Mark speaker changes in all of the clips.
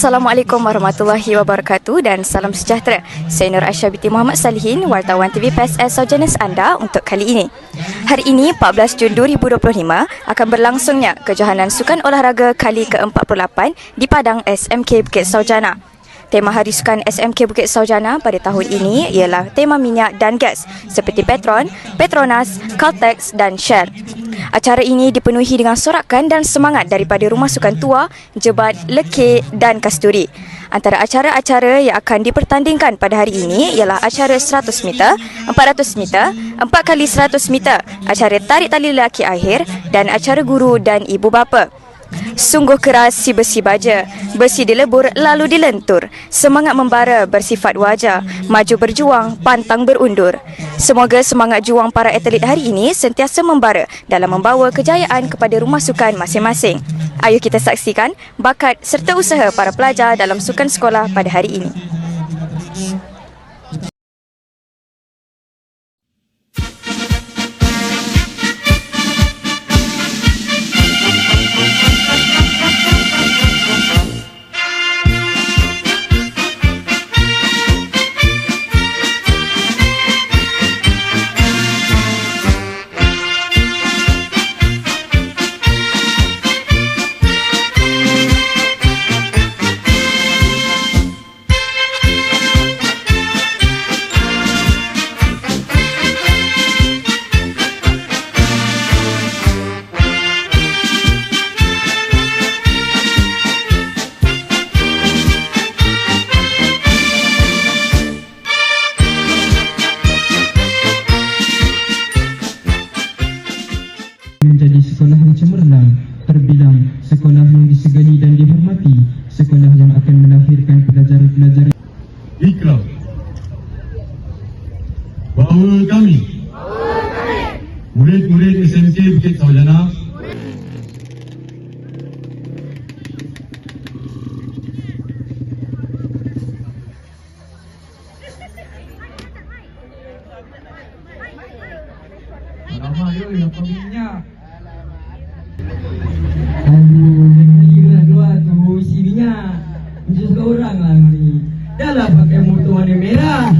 Speaker 1: Assalamualaikum warahmatullahi wabarakatuh dan salam sejahtera. Saya Nur Aisyah binti Muhammad Salihin, wartawan TV PSS Saujenis anda untuk kali ini. Hari ini, 14 Jun 2025, akan berlangsungnya kejohanan Sukan Olahraga kali ke-48 di Padang SMK Bukit Saujana. Tema Hari Sukan SMK Bukit Saujana pada tahun ini ialah tema minyak dan gas seperti Petron, Petronas, Caltex dan Shell. Acara ini dipenuhi dengan sorakan dan semangat daripada Rumah Sukan Tua, Jebat, Lekir dan Kasturi. Antara acara-acara yang akan dipertandingkan pada hari ini ialah acara 100 meter, 400 meter, 4 kali 100 meter, acara tarik tali lelaki akhir dan acara guru dan ibu bapa. Sungguh keras si besi baja, besi dilebur lalu dilentur. Semangat membara bersifat wajar, maju berjuang, pantang berundur. Semoga semangat juang para atlet hari ini sentiasa membara dalam membawa kejayaan kepada rumah sukan masing-masing. Ayuh kita saksikan bakat serta usaha para pelajar dalam sukan sekolah pada hari ini.
Speaker 2: Yeah.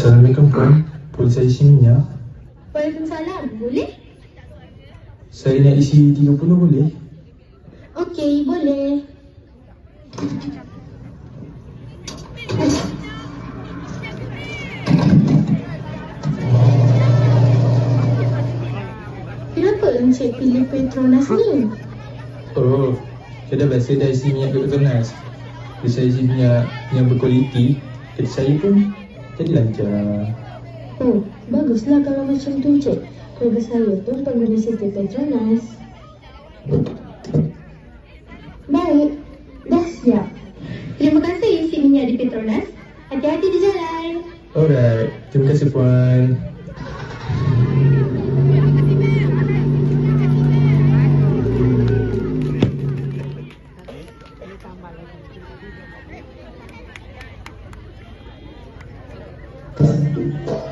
Speaker 3: Assalamualaikum Puan, boleh saya isi minyak?
Speaker 2: Waalaikumsalam. Boleh?
Speaker 3: Saya nak isi 30 boleh?
Speaker 2: Okey, boleh. Kenapa Encik pilih Petronas ni?
Speaker 3: Oh, saya dah biasa dah isi minyak Petronas Bila saya isi minyak yang berkualiti Kerja saya pun jadi lancar
Speaker 2: Oh, baguslah kalau macam tu, Encik. Keluarga saya tu pengguna Siti Petronas. Baik, dah siap. Terima kasih isi minyak di Petronas. Hati-hati di jalan.
Speaker 3: Alright, terima kasih Puan. Ada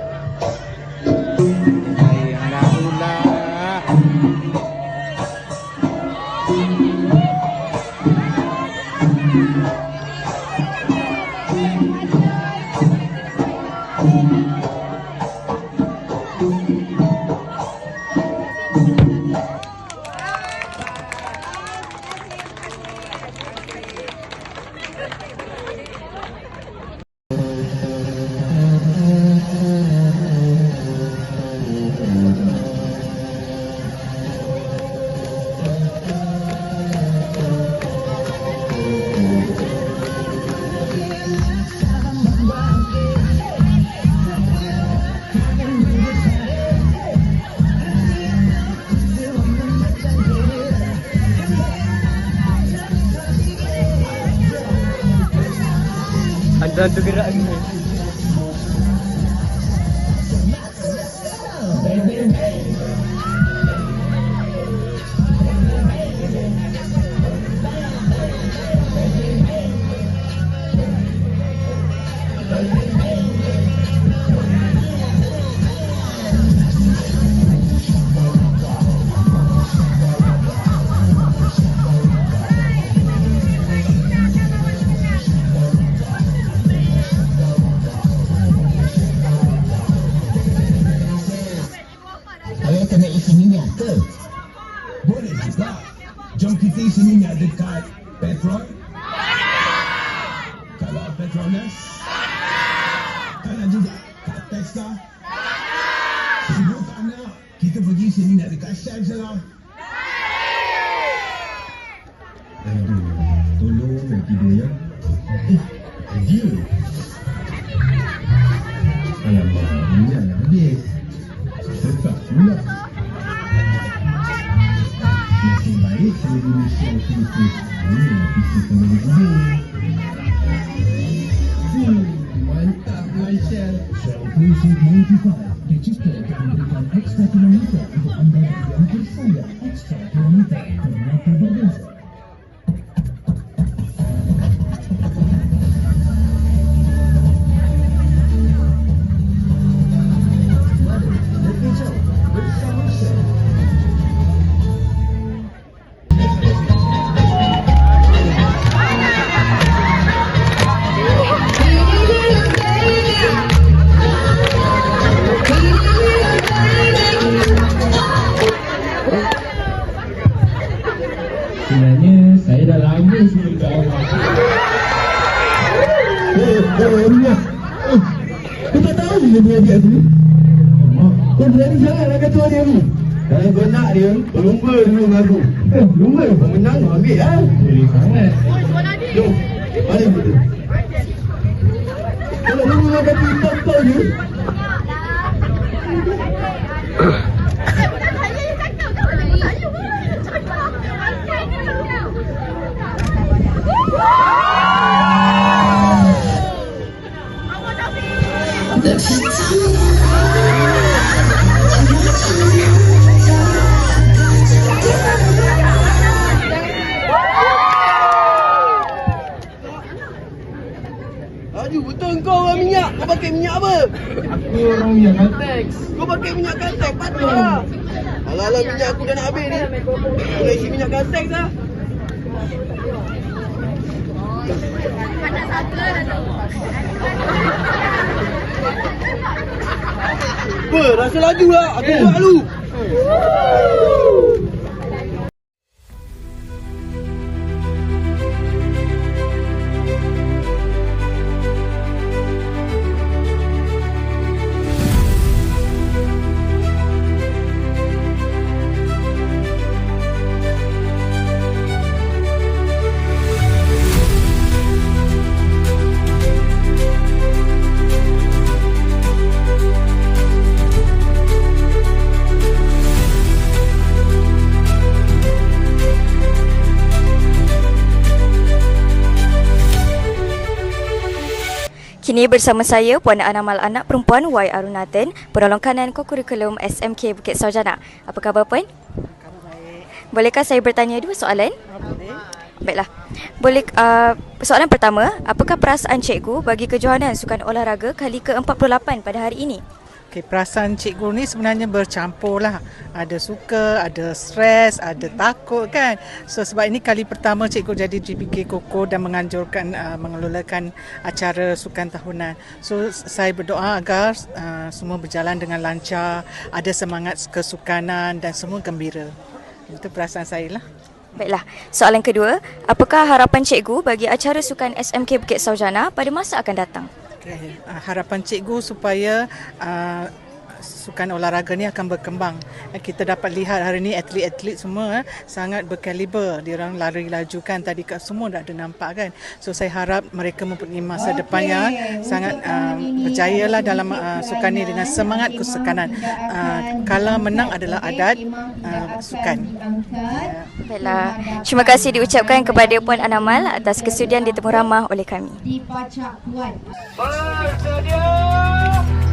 Speaker 3: tu gerak ni.
Speaker 4: Minyak dekat Petron. Kalau Petronas. Kalau juga kat Tesla. Tak nak, kita pergi isi minyak dekat Shell je lah. Aduh, tolong nak tidur ya. Eh, dia. Eh, eh. Eh, kau tak tahu dia punya adik aku? Kau berani sangat nak kata dia ni. Kalau kau nak dia, kau lumba dulu dengan aku. Eh, lumba? Kau menang, kau ambil ha?
Speaker 3: Boleh sangat.
Speaker 4: Jom, mari kita. Kalau lumba dengan kaki hitam kau je,
Speaker 5: Laju betul kau orang minyak. Kau pakai minyak apa?
Speaker 3: Aku orang yang Caltex.
Speaker 5: Kau pakai minyak kantek patut lah. Alah-alah minyak aku dah nak habis ni. Kau nak isi minyak kantek lah. Rasa laju lah. Aku buat dulu.
Speaker 1: Kini bersama saya Puan Anamal Anak Perempuan Y. Arunathan, penolong kanan kokurikulum SMK Bukit Sarjana. Apa khabar Puan? Bolehkah saya bertanya dua soalan? Baiklah. Boleh uh, soalan pertama, apakah perasaan cikgu bagi kejohanan sukan olahraga kali ke-48 pada hari ini?
Speaker 6: Okay, perasaan cikgu ni sebenarnya bercampur lah. Ada suka, ada stres, ada takut kan. So sebab ini kali pertama cikgu jadi GPK Koko dan menganjurkan uh, mengelolakan acara sukan tahunan. So saya berdoa agar uh, semua berjalan dengan lancar, ada semangat kesukanan dan semua gembira. Itu perasaan saya lah.
Speaker 1: Baiklah. Soalan kedua, apakah harapan cikgu bagi acara sukan SMK Bukit Sarjana pada masa akan datang?
Speaker 6: Uh, harapan cikgu supaya uh, sukan olahraga ni akan berkembang. Uh, kita dapat lihat hari ni atlet-atlet semua uh, sangat berkaliber. Dia orang lari laju kan tadi kat semua dah ada nampak kan. So saya harap mereka mempunyai masa depan yang sangat uh, berjaya lah dalam uh, sukan ni dengan semangat kesekanan. Uh, kalah menang adalah adat uh, sukan.
Speaker 1: Baiklah. Terima kasih diucapkan kepada Puan Anamal atas kesudian ditemu ramah oleh kami.
Speaker 7: di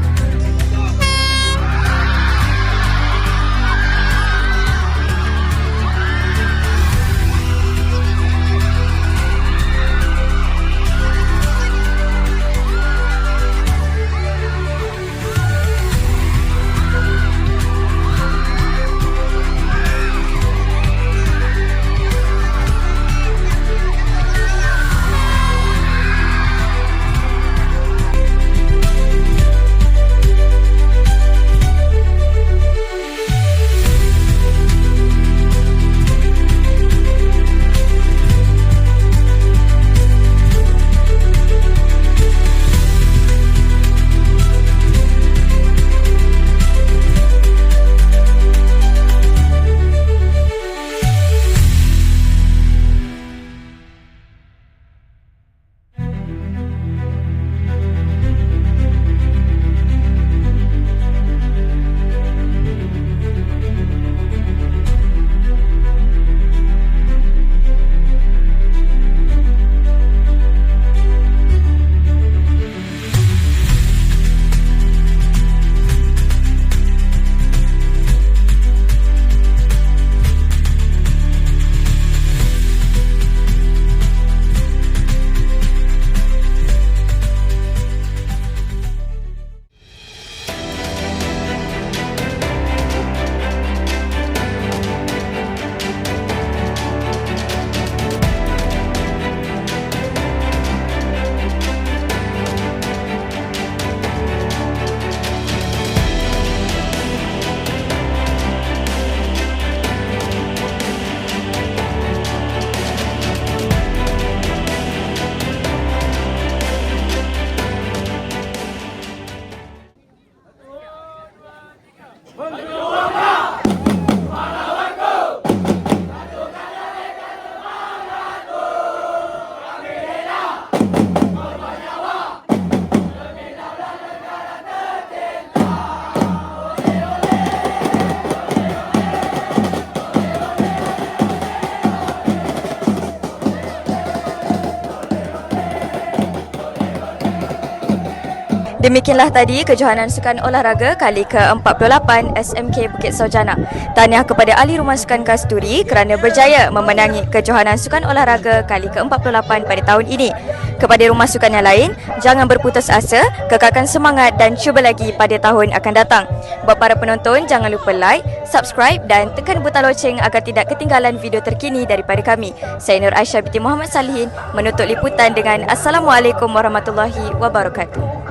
Speaker 1: Demikianlah tadi kejohanan sukan olahraga kali ke-48 SMK Bukit Sarjana. Tahniah kepada ahli rumah sukan Kasturi kerana berjaya memenangi kejohanan sukan olahraga kali ke-48 pada tahun ini. Kepada rumah sukan yang lain, jangan berputus asa, kekalkan semangat dan cuba lagi pada tahun akan datang. Buat para penonton, jangan lupa like, subscribe dan tekan butang loceng agar tidak ketinggalan video terkini daripada kami. Saya Nur Aisyah binti Muhammad Salihin menutup liputan dengan Assalamualaikum warahmatullahi wabarakatuh.